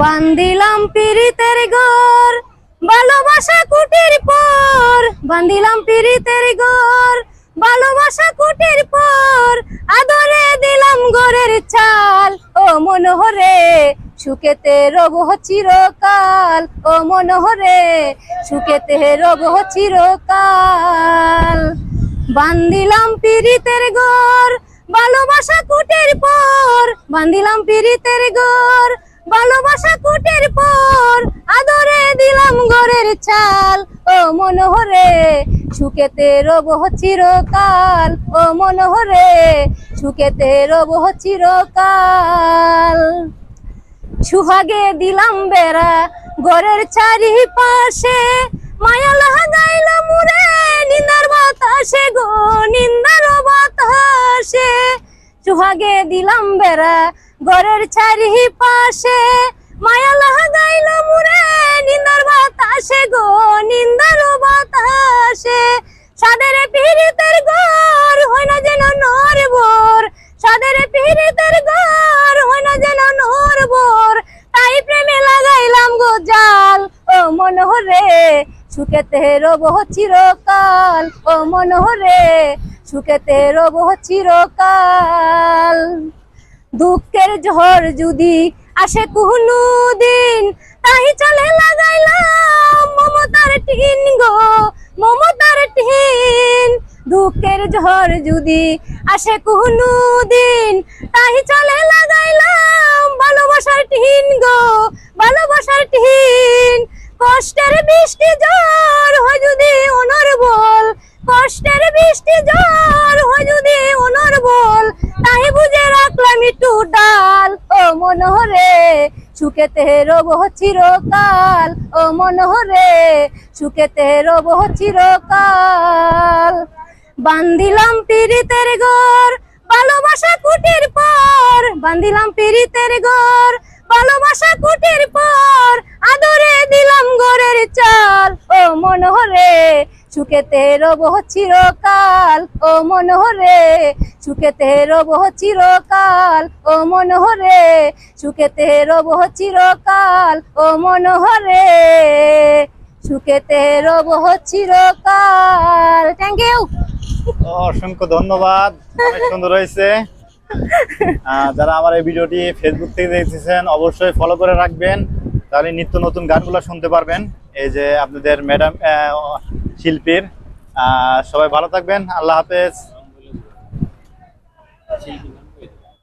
বান্দিলাম পিরিতের ঘর, ভালোবাসা কুটির পর। বান্দিলাম পিরিতের ঘর, ভালোবাসা কুটির পর। আদরে দিলাম ঘরের চাল ও মনোহরে সুকেতে রব চিরকাল, ও মনোহরে সুকেতে রব চিরকাল। বান্দিলাম পিরিতের ঘর, ভালোবাসা কুটির পর। বান্দিলাম পিরিতের ঘর ভালোবাসা কুটির পর আদরে দিলাম ঘরের চাল ও মনোহরে, সুখেতে রব চিরকাল। ও মনোহরে, সুখেতে রব চিরকাল। সুহাগে দিলাম বেড়া ঘরের চারিপাশে। মায়া লাগাইল মুরে নিন্দার বাতাসে গো, নিন্দার বাতাসে। সুহাগে দিলাম বেড়া ঘরের চারিপাশে মায়া লাগাইল মুরে নিন্দার বাতাসে গো, নিন্দার বাতাসে। সাদের পীড়িতের ঘর হয় না যেন নরবর সাদের পীড়িতের ঘর হয় না যেন নরবর তাই প্রেমে লাগাইলাম গো জাল, ও মনোহরে সুখেতে রব চিরকাল, ও মনোহরে সুখেতে রব চিরকাল। দুঃখের ঝড় যদি আসে কোনো দিন তাই চলে লাগাইলাম মমতার টিন গো, মমতার টিন। দুঃখের ঝড় যদি আসে কোনো দিন তাই চলে লাগাইলাম ভালোবাসার টিন গো ভালোবাসার টিন কষ্টের বৃষ্টি ঝড় হয় যদি অনর্বল কষ্টের বৃষ্টি ঝড় হয় যদি অনর্বল তাই বুঝে রাখলাম একটু ডাল। ও মনোহরে, সুখেতে রব চিরকাল। ও মনোহরে, সুখেতে রব চিরকাল। বান্দিলাম পীড়িতের ঘর, ভালোবাসা কুটির পর। বান্দিলাম পীড়িতের ঘর, ভালোবাসা কুটির পর। আদরে দিলাম ঘরের চাল। ও মনোহরে সুখেতে রব চিরকাল, ও মনোহরে। সুখেতে রব চিরকাল, ও মনোহরে। সুখেতে রব চিরকাল, ও মনোহরে। সুখেতে রব চিরকাল। থ্যাংক ইউ অসংখ্য ধন্যবাদ। সুন্দর হয়েছে। যারা আমার এই ভিডিওটি ফেসবুক থেকে দেখতেছেন, অবশ্যই ফলো করে রাখবেন। তাহলে নিত্য নতুন গানগুলো শুনতে পারবেন। এই যে আপনাদের ম্যাডাম শিল্পীর। সবাই ভালো থাকবেন। আল্লাহ হাফেজ।